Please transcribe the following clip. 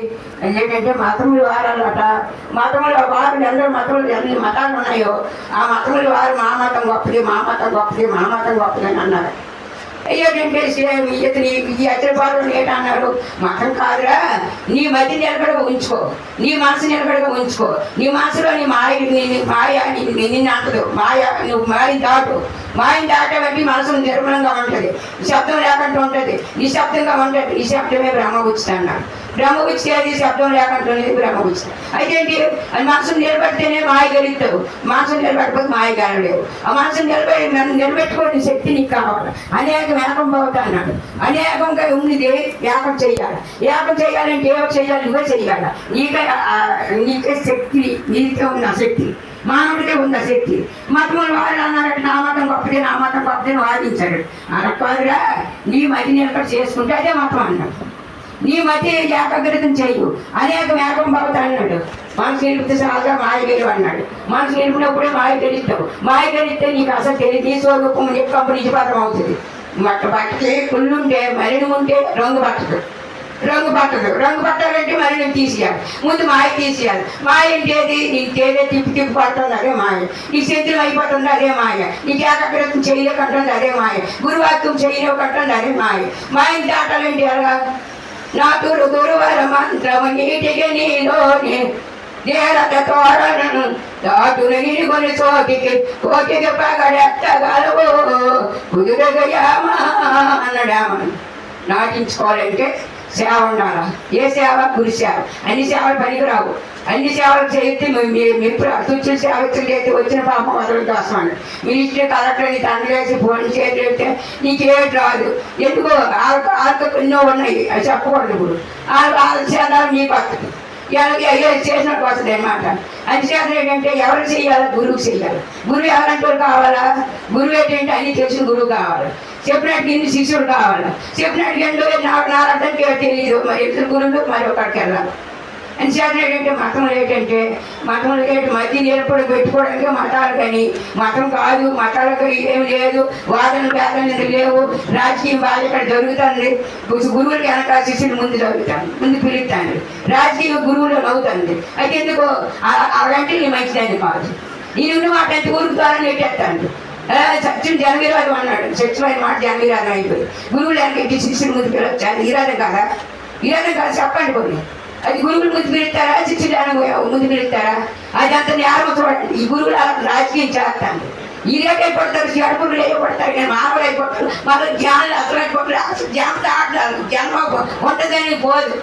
ఏంటంటే మతములు వారాలట మతముల వారు అందరూ మతములు ఎన్ని మతాలు ఉన్నాయో ఆ మతముల వారు మా మతం గొప్పది మా మతం గొప్పది మా మతం గొప్పది అని అన్నారు. ఏంటంటే ఇతని ఈ అతని ఏంటన్నారు మతం కాదురా. నీ మతి నిలబడగా ఉంచుకో. నీ మనసు నిలబడగా ఉంచుకో. నీ మనసులో నీ మాయ నీ మాయ నిన్ను అంటదు. మాయ నువ్వు మాయని దాటు. మాయని దాటబట్టి మనసు నిర్మలంగా ఉంటుంది. శబ్దం లేకుండా ఉంటుంది. నిశ్శబ్దంగా ఉంటుంది. నిశ్శబ్దమే బ్రహ్మగుచ్చి అన్నాడు. బ్రహ్మగుచ్చి అది శబ్దం లేకుండా ఉండేది బ్రహ్మగుచ్చి అయితే ఏంటి? అది మనసును నిలబడితేనే మాయ గెలుస్తావు. మనసును నిలబడిపోతే మాయ గెలలేవు ఆ మనసు నిలబడి నన్ను నిలబెట్టుకోని శక్తి నీకు కావాలి. అనేకం ఏకం పోతా అన్నాడు. అనేకంగా ఉన్నది ఏకం చేయాలి. ఏకం చేయాలంటే ఏవో చేయాలి? నువ్వే చేయాలి. నీకే నీకే శక్తి నీకే ఉన్న శక్తి. మానవుడికే ఉన్న శక్తి. మతములు వాళ్ళు అన్నారట నా మతం గొప్పది నా మతం గొప్పది వాదించాడు. అనకాదురా నీ మతి నిలబడి చేసుకుంటే అదే మతం అన్నాడు. నీ మతి ఏకాగ్రతం చేయు అనేక ఏకం భవత అన్నాడు. మనసు నిలిపితే సహజ మాయ గెలువు అన్నాడు. మనసు నిలిపినప్పుడే మాయ గెలుస్తావు. మాయ గెలిస్తే నీకు అసలు తెలియదు. నీ స్వరూపం ఎక్కువ నిజపాతం అవుతుంది. మట్ట బట్టకి కుళ్ళుంటే మలినం ఉంటే రంగు పట్టదు. రంగు పట్టదు. రంగు పట్టాలంటే మరి తీసేయాలి. ముందు మాయ తీసేయాలి. మాయ అంటే నీకు తేదే తిప్పి తిప్పి పడుతుంది అదే మాయ. నీ శరీరం అయిపోతుంది అదే మాయ. నీకు ఏకాగ్రతం చేయలేకంటుంది అదే మాయ. గురువాక్యం చేయలేకంటుంది అదే మాయ. మాయని దాటాలంటే ఎలాగా? నా గురు గురువర మంత్రము నీటికి నీలోని. నేరత తోరణను దాటును ఇరుగుని చోటికి కోటికి పగడెత్తగలవు. కుదురగయామా అన్నడామని నాటించుకోవాలంటే సేవ ఉండాలా ఏ సేవ? గురి సేవ. అన్ని సేవలు పనికిరావు. అన్ని సేవలు చేస్తే మేము అసూచిన సేవ చేస్తే వచ్చిన పాపం వదలు దాసమండి మినిస్టర్ కలెక్టర్ నీ తండ్రి వేసి ఫోన్ చేస్తే నీకేమి రాదు. ఎందుకో వాళ్ళకి ఎన్నో ఉన్నాయి. అవి చెప్పకూడదు ఇప్పుడు. వాళ్ళ వాళ్ళ సేదాలు నీకు వస్తుంది వీళ్ళకి అయ్యో చేసినట్టు వస్తుంది అనమాట అది ఏంటంటే ఎవరు చేయాలి గురువు చేయాలి గురువు ఎవరంటే కావాలా? గురువు ఏంటంటే అన్ని తెలిసిన గురువు కావాలి. చెప్పినట్టు ఇన్ని శిష్యుడు కావాలి. చెప్పినట్టు ఎందుకు నాకు నాకంటే తెలియదు. మరి ఇద్దరు గురువులు? మరి ఒకటికి వెళ్ళాలి. అని చేసిన ఏంటంటే మతం ఏంటంటే మతం ఏంటి మధ్య నిలబడి పెట్టుకోవడానికి మతాలు కానీ మతం కాదు మతాలకు ఏం లేదు వాదన భేదనలు లేవు రాజకీయం బాధ ఇక్కడ జరుగుతుంది. గురువులకి వెనక శిష్యులు ముందు జరుగుతాను ముందు పిలుస్తాను. రాజకీయ గురువులు అవుతుంది అయితే ఎందుకో ఆ- అలాంటి మంచిదని కాదు. నేను మాట ఎంత ఊరుకుతారని ద్వారా నెట్టేస్తాను సత్యం జనవిరాజం అన్నాడు. సత్యమైన మాట జనవిరాజం అయిపోయింది గురువులు వెనక శిష్యులు ముందు పిలవచ్చాను ఇరాదం కదా? ఇరాదం కాదు చెప్పండి కొన్ని అది గురువులు ముందు పెడతారా శిష్యులు ముందు పెడతారా అది అంత నేరం చూడండి. ఈ గురువులు రాజకీయం చేస్తాను ఈ రేట్ అయిపోతారు చెడుపులు అయిపోతారు నేను మామూలు అయిపోతారు. మళ్ళీ జ్ఞానాలు అసలు అయిపోతారు. అసలు జ్ఞానం ఆడతారు జన్మ ఉంటుందని పోదు.